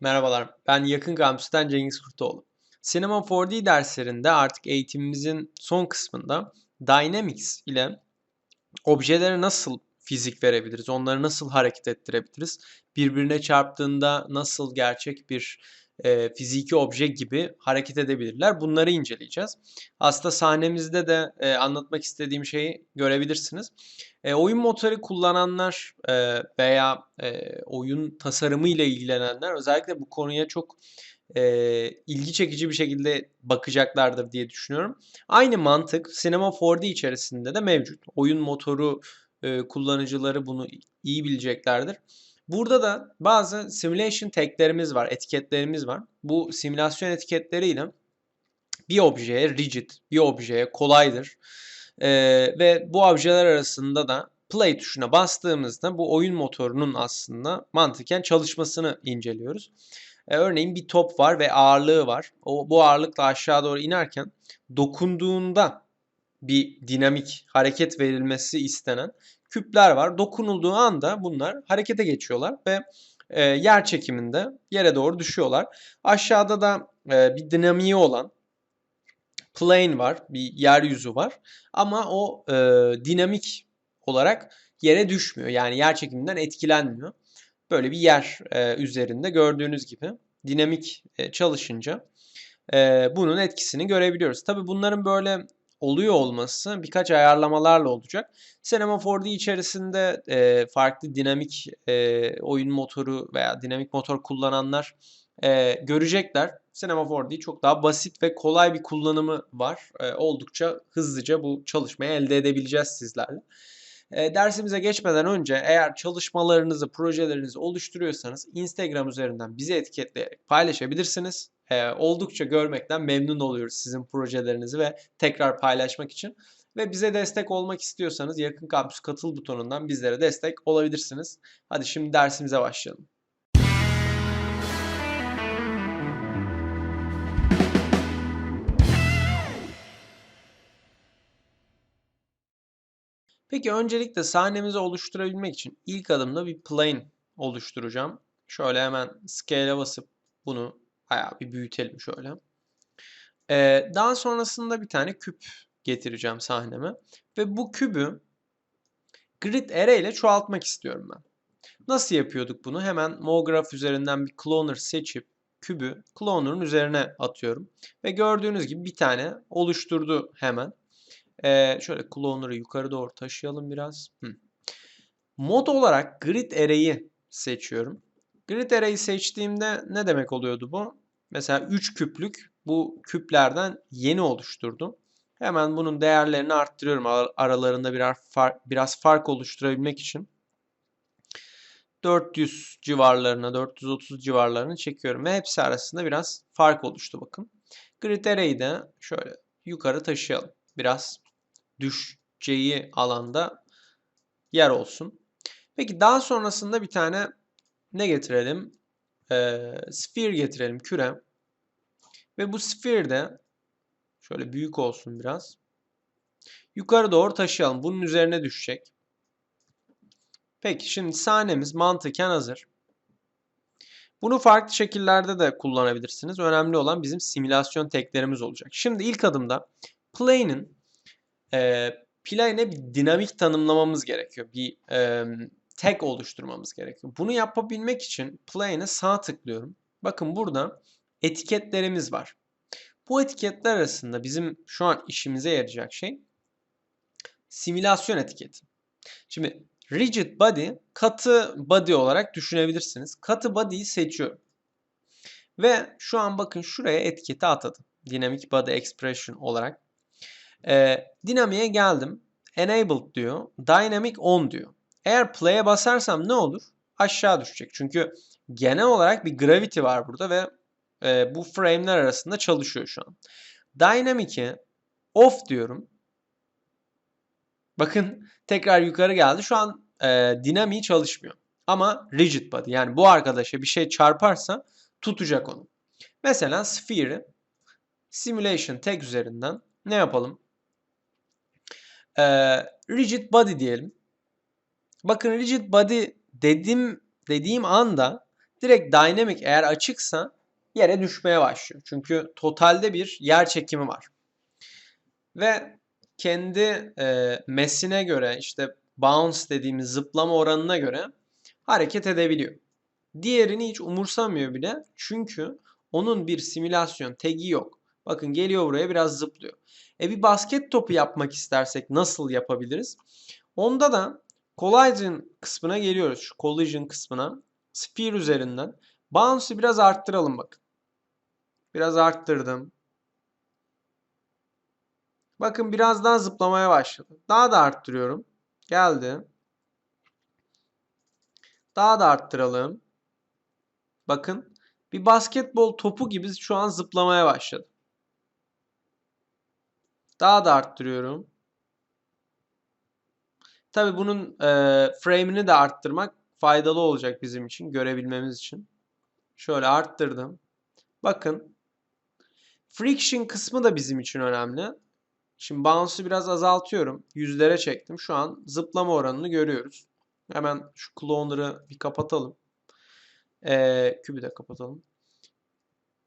Merhabalar, ben Yakın Kampüs'ten Cengiz Kurtoğlu. Cinema 4D derslerinde artık eğitimimizin son kısmında Dynamics ile objelere nasıl fizik verebiliriz, onları nasıl hareket ettirebiliriz, birbirine çarptığında nasıl gerçek bir e, fiziki obje gibi hareket edebilirler, bunları inceleyeceğiz. Aslında sahnemizde de e, anlatmak istediğim şeyi görebilirsiniz. E, oyun motoru kullananlar veya oyun tasarımı ile ilgilenenler özellikle bu konuya çok ilgi çekici bir şekilde bakacaklardır diye düşünüyorum. Aynı mantık Cinema 4D içerisinde de mevcut. Oyun motoru kullanıcıları bunu iyi bileceklerdir. Burada da bazı simulation taglerimiz var, etiketlerimiz var. Bu simülasyon etiketleriyle bir objeye rigid, bir objeye kolaydır. Ee, ve bu objeler arasında da play tuşuna bastığımızda bu oyun motorunun aslında mantıken çalışmasını inceliyoruz. Ee, örneğin bir top var ve ağırlığı var. O bu ağırlıkla aşağı doğru inerken dokunduğunda bir dinamik hareket verilmesi istenen küpler var. Dokunulduğu anda bunlar harekete geçiyorlar ve e, yer çekiminde yere doğru düşüyorlar. Aşağıda da e, bir dinamiği olan plane var, bir yeryüzü var. Ama o e, dinamik olarak yere düşmüyor. Yani yer çekiminden etkilenmiyor. Böyle bir yer e, üzerinde gördüğünüz gibi dinamik e, çalışınca e, bunun etkisini görebiliyoruz. Tabi bunların böyle oluyor olması birkaç ayarlamalarla olacak. Cinema 4D içerisinde e, farklı dinamik e, oyun motoru veya dinamik motor kullananlar e, görecekler. Cinema 4D çok daha basit ve kolay bir kullanımı var. E, oldukça hızlıca bu çalışmayı elde edebileceğiz sizlerle. E, dersimize geçmeden önce eğer çalışmalarınızı, projelerinizi oluşturuyorsanız Instagram üzerinden bizi etiketleyerek paylaşabilirsiniz. E, oldukça görmekten memnun oluyoruz sizin projelerinizi ve tekrar paylaşmak için. Ve bize destek olmak istiyorsanız yakın kampüs katıl butonundan bizlere destek olabilirsiniz. Hadi şimdi dersimize başlayalım. Peki öncelikle sahnemizi oluşturabilmek için ilk adımda bir plane oluşturacağım. Şöyle hemen scale'e basıp bunu bayağı bir büyütelim şöyle. Ee, daha sonrasında bir tane küp getireceğim sahneme. Ve bu kübü grid array ile çoğaltmak istiyorum ben. Nasıl yapıyorduk bunu? Hemen MoGraph üzerinden bir cloner seçip kübü cloner'ın üzerine atıyorum. Ve gördüğünüz gibi bir tane oluşturdu hemen. Ee, şöyle cloner'ı yukarı doğru taşıyalım biraz. Hı. Mod olarak grid array'i seçiyorum. Grid array'i seçtiğimde ne demek oluyordu bu? Mesela 3 küplük bu küplerden yeni oluşturdum. Hemen bunun değerlerini arttırıyorum aralarında birer fark, biraz fark oluşturabilmek için. 400 civarlarına, 430 civarlarını çekiyorum ve hepsi arasında biraz fark oluştu bakın. Grid array'i de şöyle yukarı taşıyalım. Biraz düşeceği alanda yer olsun. Peki daha sonrasında bir tane ne getirelim? Ee, sphere getirelim, küre. Ve bu sphere de şöyle büyük olsun biraz. Yukarı doğru taşıyalım. Bunun üzerine düşecek. Peki şimdi sahnemiz mantıken hazır. Bunu farklı şekillerde de kullanabilirsiniz. Önemli olan bizim simülasyon teklerimiz olacak. Şimdi ilk adımda plane'in e, plane'e bir dinamik tanımlamamız gerekiyor. Bir e, tag oluşturmamız gerekiyor. Bunu yapabilmek için plane'e sağ tıklıyorum. Bakın burada etiketlerimiz var. Bu etiketler arasında bizim şu an işimize yarayacak şey simülasyon etiketi. Şimdi rigid body katı body olarak düşünebilirsiniz. Katı body'yi seçiyorum. Ve şu an bakın şuraya etiketi atadım. Dynamic body expression olarak. Ee, dinamiğe geldim. Enabled diyor. Dynamic on diyor. Eğer play'e basarsam ne olur? Aşağı düşecek. Çünkü genel olarak bir gravity var burada ve e, bu frame'ler arasında çalışıyor şu an. Dynamic'e off diyorum. Bakın tekrar yukarı geldi. Şu an e, dinamiği çalışmıyor. Ama rigid body yani bu arkadaşa bir şey çarparsa tutacak onu. Mesela sphere'i simulation tag üzerinden ne yapalım? E, rigid body diyelim. Bakın rigid body dedim dediğim anda direkt dynamic eğer açıksa yere düşmeye başlıyor. Çünkü totalde bir yer çekimi var. Ve kendi e, mesine göre işte bounce dediğimiz zıplama oranına göre hareket edebiliyor. Diğerini hiç umursamıyor bile. Çünkü onun bir simülasyon tagi yok. Bakın geliyor buraya biraz zıplıyor. E bir basket topu yapmak istersek nasıl yapabiliriz? Onda da collision kısmına geliyoruz. Şu collision kısmına. Sphere üzerinden. Bounce'ı biraz arttıralım bakın. Biraz arttırdım. Bakın biraz daha zıplamaya başladı. Daha da arttırıyorum. Geldi. Daha da arttıralım. Bakın bir basketbol topu gibi şu an zıplamaya başladı. Daha da arttırıyorum. Tabi bunun e, frame'ini de arttırmak faydalı olacak bizim için görebilmemiz için. Şöyle arttırdım. Bakın friction kısmı da bizim için önemli. Şimdi bounce'ı biraz azaltıyorum. Yüzlere çektim. Şu an zıplama oranını görüyoruz. Hemen şu cloner'ı bir kapatalım. Ee, kübü de kapatalım.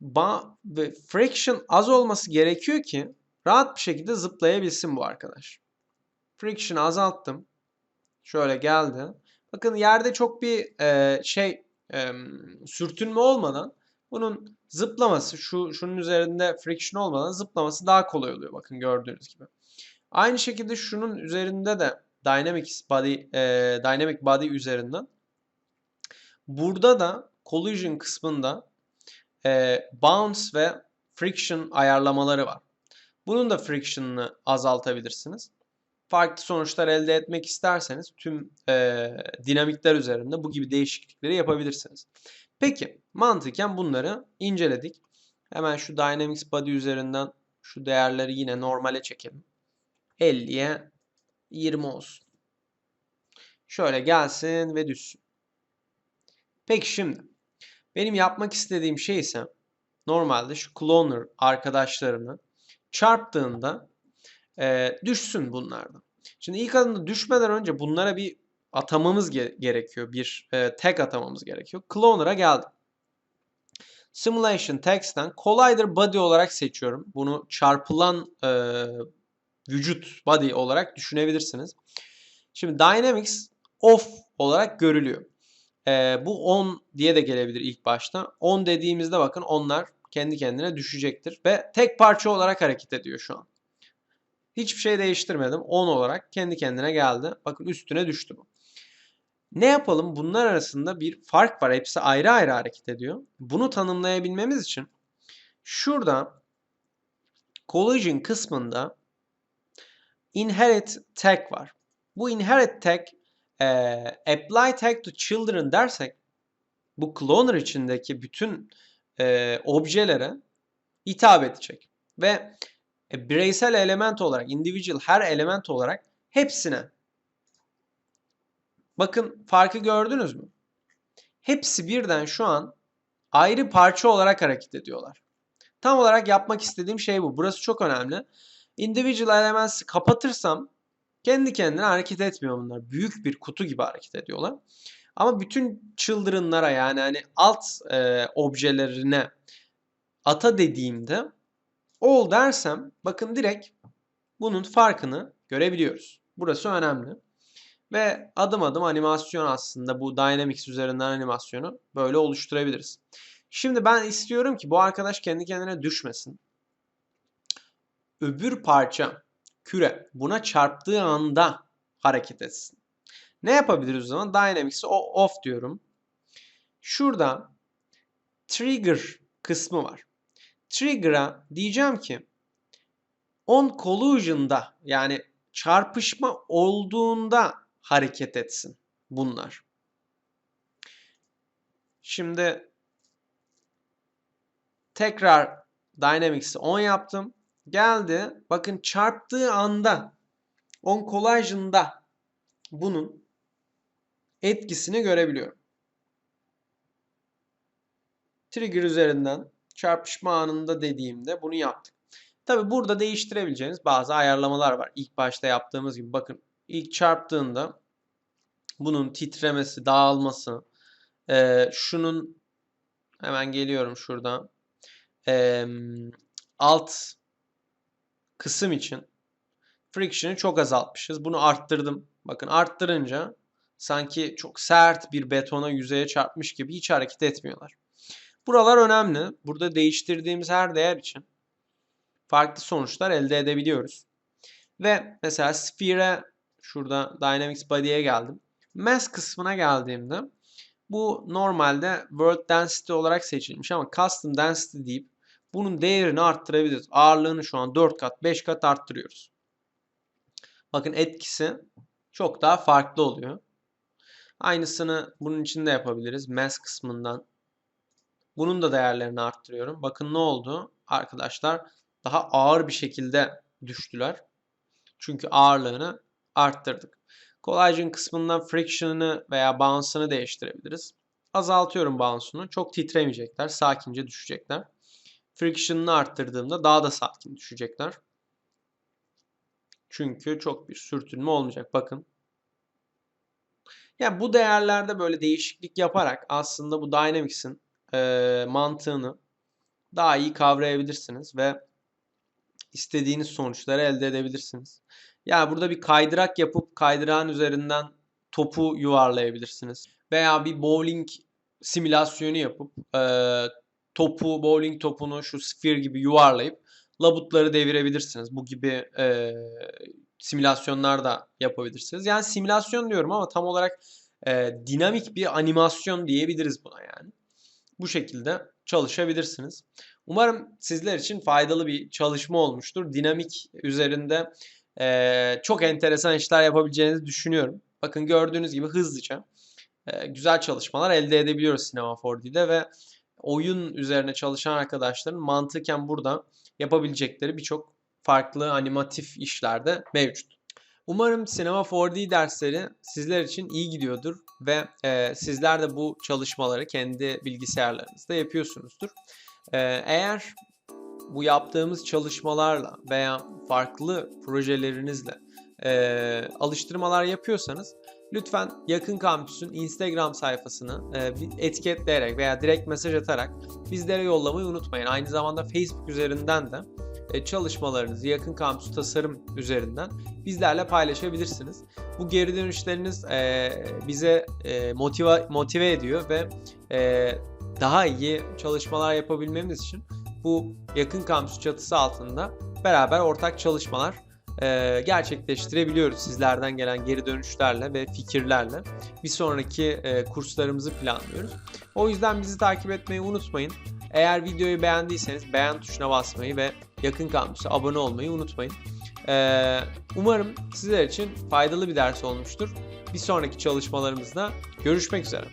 Ba ve friction az olması gerekiyor ki rahat bir şekilde zıplayabilsin bu arkadaş. Friction'ı azalttım. Şöyle geldi. Bakın yerde çok bir e, şey e, sürtünme olmadan bunun zıplaması şu şunun üzerinde friction olmadan zıplaması daha kolay oluyor. Bakın gördüğünüz gibi. Aynı şekilde şunun üzerinde de Dynamics Body e, Dynamic Body üzerinden burada da collision kısmında e, bounce ve friction ayarlamaları var. Bunun da friction'ını azaltabilirsiniz. Farklı sonuçlar elde etmek isterseniz tüm e, dinamikler üzerinde bu gibi değişiklikleri yapabilirsiniz. Peki mantıken bunları inceledik. Hemen şu Dynamics Body üzerinden şu değerleri yine normale çekelim. 50'ye 20 olsun. Şöyle gelsin ve düşsün. Peki şimdi benim yapmak istediğim şey ise normalde şu cloner arkadaşlarını çarptığında e, düşsün bunlardan. Şimdi ilk adımda düşmeden önce bunlara bir atamamız ge gerekiyor. Bir e, tag atamamız gerekiyor. Cloner'a geldim. Simulation Tags'ten Collider Body olarak seçiyorum. Bunu çarpılan e, vücut body olarak düşünebilirsiniz. Şimdi Dynamics off olarak görülüyor. E, bu on diye de gelebilir ilk başta. On dediğimizde bakın onlar kendi kendine düşecektir. Ve tek parça olarak hareket ediyor şu an. Hiçbir şey değiştirmedim. 10 olarak kendi kendine geldi. Bakın üstüne düştü bu. Ne yapalım? Bunlar arasında bir fark var. Hepsi ayrı ayrı hareket ediyor. Bunu tanımlayabilmemiz için şurada collision kısmında inherit tag var. Bu inherit tag e, apply tag to children dersek bu cloner içindeki bütün e, objelere hitap edecek. Ve e, bireysel element olarak, individual her element olarak hepsine bakın farkı gördünüz mü? Hepsi birden şu an ayrı parça olarak hareket ediyorlar. Tam olarak yapmak istediğim şey bu. Burası çok önemli. Individual elements'i kapatırsam kendi kendine hareket etmiyor bunlar. Büyük bir kutu gibi hareket ediyorlar. Ama bütün children'lara yani hani alt e, objelerine ata dediğimde all dersem bakın direkt bunun farkını görebiliyoruz. Burası önemli. Ve adım adım animasyon aslında bu Dynamics üzerinden animasyonu böyle oluşturabiliriz. Şimdi ben istiyorum ki bu arkadaş kendi kendine düşmesin. Öbür parça küre buna çarptığı anda hareket etsin. Ne yapabiliriz o zaman? Dynamics'i off diyorum. Şurada trigger kısmı var. Trigger'a diyeceğim ki on collision'da yani çarpışma olduğunda hareket etsin bunlar. Şimdi tekrar Dynamics'i on yaptım. Geldi. Bakın çarptığı anda on collision'da bunun etkisini görebiliyorum. Trigger üzerinden çarpışma anında dediğimde bunu yaptık. Tabi burada değiştirebileceğiniz bazı ayarlamalar var. İlk başta yaptığımız gibi bakın ilk çarptığında bunun titremesi, dağılması, e, şunun Hemen geliyorum şurada. Ee, alt kısım için friction'ı çok azaltmışız. Bunu arttırdım. Bakın arttırınca sanki çok sert bir betona yüzeye çarpmış gibi hiç hareket etmiyorlar. Buralar önemli. Burada değiştirdiğimiz her değer için farklı sonuçlar elde edebiliyoruz. Ve mesela Sphere'e şurada Dynamics Body'ye geldim. Mass kısmına geldiğimde bu normalde World Density olarak seçilmiş ama Custom Density deyip bunun değerini arttırabiliriz. Ağırlığını şu an 4 kat 5 kat arttırıyoruz. Bakın etkisi çok daha farklı oluyor. Aynısını bunun için de yapabiliriz. Mass kısmından. Bunun da değerlerini arttırıyorum. Bakın ne oldu? Arkadaşlar daha ağır bir şekilde düştüler. Çünkü ağırlığını arttırdık. Collagen kısmından friction'ını veya bounce'ını değiştirebiliriz. Azaltıyorum bounce'unu. Çok titremeyecekler. Sakince düşecekler. Friction'ını arttırdığımda daha da sakin düşecekler. Çünkü çok bir sürtünme olmayacak. Bakın. Yani bu değerlerde böyle değişiklik yaparak aslında bu Dynamics'in e, mantığını daha iyi kavrayabilirsiniz ve istediğiniz sonuçları elde edebilirsiniz. Yani burada bir kaydırak yapıp kaydırağın üzerinden topu yuvarlayabilirsiniz. Veya bir bowling simülasyonu yapıp e, topu, bowling topunu şu sphere gibi yuvarlayıp labutları devirebilirsiniz. Bu gibi e, simülasyonlar da yapabilirsiniz. Yani simülasyon diyorum ama tam olarak e, dinamik bir animasyon diyebiliriz buna yani. Bu şekilde çalışabilirsiniz. Umarım sizler için faydalı bir çalışma olmuştur. Dinamik üzerinde e, çok enteresan işler yapabileceğinizi düşünüyorum. Bakın gördüğünüz gibi hızlıca e, güzel çalışmalar elde edebiliyoruz Cinema 4D'de ve oyun üzerine çalışan arkadaşların mantıken burada yapabilecekleri birçok farklı animatif işlerde mevcut. Umarım Cinema 4D dersleri sizler için iyi gidiyordur ve e, sizler de bu çalışmaları kendi bilgisayarlarınızda yapıyorsunuzdur. E, eğer bu yaptığımız çalışmalarla veya farklı projelerinizle e, alıştırmalar yapıyorsanız lütfen Yakın Kampüs'ün Instagram sayfasını e, etiketleyerek veya direkt mesaj atarak bizlere yollamayı unutmayın. Aynı zamanda Facebook üzerinden de e, çalışmalarınızı Yakın Kampüs tasarım üzerinden bizlerle paylaşabilirsiniz. Bu geri dönüşleriniz e, bize e, motive, motive ediyor ve e, daha iyi çalışmalar yapabilmemiz için bu yakın kampüs çatısı altında beraber ortak çalışmalar e, gerçekleştirebiliyoruz sizlerden gelen geri dönüşlerle ve fikirlerle. Bir sonraki e, kurslarımızı planlıyoruz. O yüzden bizi takip etmeyi unutmayın. Eğer videoyu beğendiyseniz beğen tuşuna basmayı ve yakın kampüse abone olmayı unutmayın. E, umarım sizler için faydalı bir ders olmuştur. Bir sonraki çalışmalarımızda görüşmek üzere.